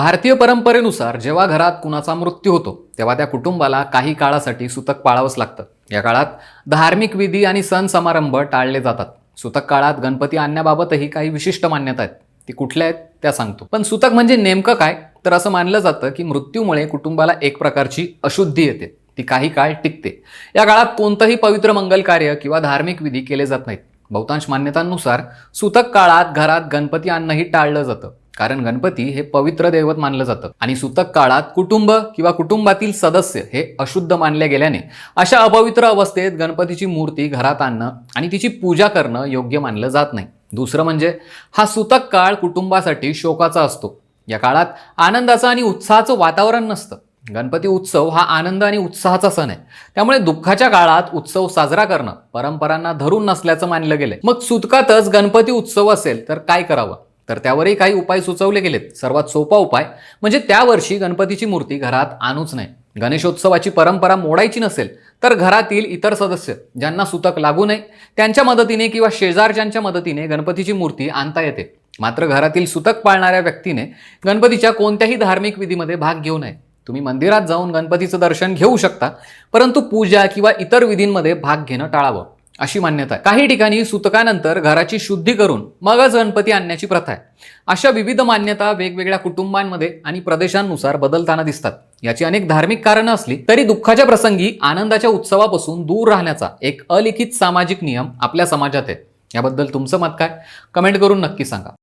भारतीय परंपरेनुसार जेव्हा घरात कुणाचा मृत्यू होतो तेव्हा त्या कुटुंबाला काही काळासाठी सुतक पाळावंच लागतं. या काळात धार्मिक विधी आणि सण समारंभ टाळले जातात. सुतक काळात गणपती आणण्याबाबतही काही विशिष्ट मान्यता आहेत. ती कुठल्या आहेत त्या सांगतो. पण सुतक म्हणजे नेमकं काय? तर असं मानलं जातं की मृत्यूमुळे कुटुंबाला एक प्रकारची अशुद्धी येते. ती काही काळ टिकते. या काळात कोणतंही पवित्र मंगल कार्य किंवा धार्मिक विधी केले जात नाहीत. बहुतांश मान्यतांनुसार सुतक काळात घरात गणपती आणणंही टाळलं जातं. कारण गणपती हे पवित्र दैवत मानलं जातं. आणि सुतक काळात कुटुंब किंवा कुटुंबातील सदस्य हे अशुद्ध मानले गेल्याने अशा अपवित्र अवस्थेत गणपतीची मूर्ती घरात आणणं आणि तिची पूजा करणं योग्य मानलं जात नाही. दुसरं म्हणजे हा सुतक काळ कुटुंबासाठी शोकाचा असतो. या काळात आनंदाचं आणि उत्साहाचं वातावरण नसतं. गणपती उत्सव हा आनंद आणि उत्साहाचा सण आहे. त्यामुळे दुःखाच्या काळात उत्सव साजरा करणं परंपरांना धरून नसल्याचं मानलं गेलंय. मग सुतकातच गणपती उत्सव असेल तर काय करावं? तर त्यावरही काही उपाय सुचवले गेलेत. सर्वात सोपा उपाय म्हणजे त्या वर्षी गणपतीची मूर्ती घरात आणूच नये. गणेशोत्सवाची परंपरा मोडायची नसेल तर घरातील इतर सदस्य ज्यांना सुतक लागू नये त्यांच्या मदतीने किंवा शेजारच्यांच्या मदतीने गणपतीची मूर्ती आणता येते. मात्र घरातील सुतक पाळणाऱ्या व्यक्तीने गणपतीच्या कोणत्याही धार्मिक विधीमध्ये भाग घेऊ नये. तुम्ही मंदिरात जाऊन गणपतीचं दर्शन घेऊ शकता परंतु पूजा किंवा इतर विधींमध्ये भाग घेणं टाळावं. अशी मान्यता आहे. काही ठिकाणी सुतकानंतर घराची शुद्धी करून मगच गणपती आणण्याची प्रथा आहे. अशा विविध मान्यता वेगवेगळ्या कुटुंबांमध्ये आणि प्रदेशांनुसार बदलताना दिसतात. याची अनेक धार्मिक कारणं असली तरी दुःखाच्या प्रसंगी आनंदाच्या उत्सवापासून दूर राहण्याचा एक अलिखित सामाजिक नियम आपल्या समाजात आहे. याबद्दल तुमचं मत काय? कमेंट करून नक्की सांगा.